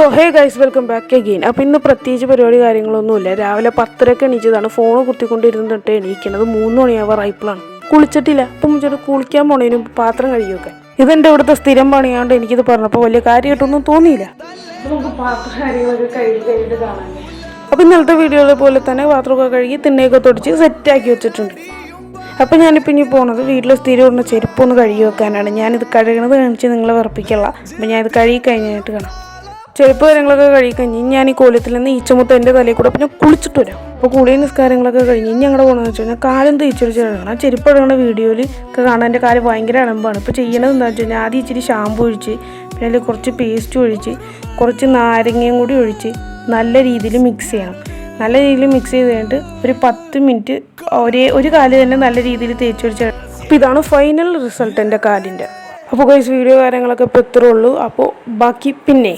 So hey guys welcome back again അപ്പോൾ ഇന്ന് പ്രത്യേകിച്ച് പരിപാടി കാര്യങ്ങളൊന്നുമില്ല. രാവിലെ പത്തരക്ക് എണീച്ചതാണ്. ഫോൺ കുത്തിക്കൊണ്ടിരുന്നിട്ട് എണീക്കണത് മൂന്ന് മണിയാവാറായപ്പോഴാണ് കുളിച്ചിട്ടില്ല. അപ്പം മുച്ചോട്ട് കുളിക്കാൻ പോണേനു പാത്രം കഴുകിയൊക്കെ. ഇതെന്റെ ഇവിടുത്തെ സ്ഥിരം പണിയാണ്ട് എനിക്കിത് പറഞ്ഞപ്പോൾ വലിയ കാര്യമായിട്ടൊന്നും തോന്നിയില്ല. അപ്പം നമുക്ക് പാത്രം കാര്യങ്ങളൊക്കെ കഴുകി കഴിഞ്ഞിട്ട് കാണാം. അപ്പോൾ ഇന്നലത്തെ വീഡിയോയിലെ പോലെ തന്നെ പാത്രമൊക്കെ കഴുകി തിണ്ണയൊക്കെ തുടച്ച് സെറ്റാക്കി വെച്ചിട്ടുണ്ട്. അപ്പോൾ ഞാനിപ്പോൾ ഇനി പോണത് വീട്ടിൽ സ്ഥിരം ഇടുന്ന ചെരുപ്പൊന്ന് കഴുകി വെക്കാനാണ്. ഞാനിത് കഴുകണത് കാണിച്ച് നിങ്ങളെ വിറപ്പിക്കല്ല. അപ്പോൾ ഞാനിത് കഴുകി കഴിഞ്ഞിട്ട് കാണാം. ചെരുപ്പ് കാര്യങ്ങളൊക്കെ കഴിക്കാൻ ഇനി ഞാൻ ഈ കോലത്തിൽ നിന്ന് ഈച്ചമുത്ത എന്റെ തലയിൽ കൂടെ പിന്നെ കുളിച്ചിട്ട് വരാം. അപ്പോൾ കുളി നിസ്കാരങ്ങളൊക്കെ കഴിഞ്ഞ് ഇനി ഞങ്ങളുടെ പോകണമെന്ന് വെച്ച് കഴിഞ്ഞാൽ കാലം തേച്ചൊരു കഴുകണം ആ ചെരുപ്പ് ഇടങ്ങുന്ന വീഡിയോയിൽ ഒക്കെ കാണാൻ എന്റെ കാൽ ഭയങ്കര അളമ്പാണ് ഇപ്പോൾ ചെയ്യണത് എന്താണെന്ന് വെച്ച് കഴിഞ്ഞാൽ ആദ്യം ഇച്ചിരി ഷാമ്പു ഒഴിച്ച് പിന്നെ അതിൽ കുറച്ച് പേസ്റ്റ് ഒഴിച്ച് കുറച്ച് നാരങ്ങയും കൂടി ഒഴിച്ച് നല്ല രീതിയിൽ മിക്സ് ചെയ്യണം. നല്ല രീതിയിൽ മിക്സ് ചെയ്ത് കഴിഞ്ഞിട്ട് ഒരു പത്ത് മിനിറ്റ് ഒരേ ഒരു കാൽ തന്നെ നല്ല രീതിയിൽ തേച്ച് വെച്ച് അപ്പോൾ ഇതാണ് ഫൈനൽ റിസൾട്ട് എന്റെ കാലിന്റെ. അപ്പോൾ കഴിച്ച് വീഡിയോ കാര്യങ്ങളൊക്കെ ഇപ്പോൾ ഇത്രേ ഉള്ളൂ. അപ്പോൾ ബാക്കി പിന്നെ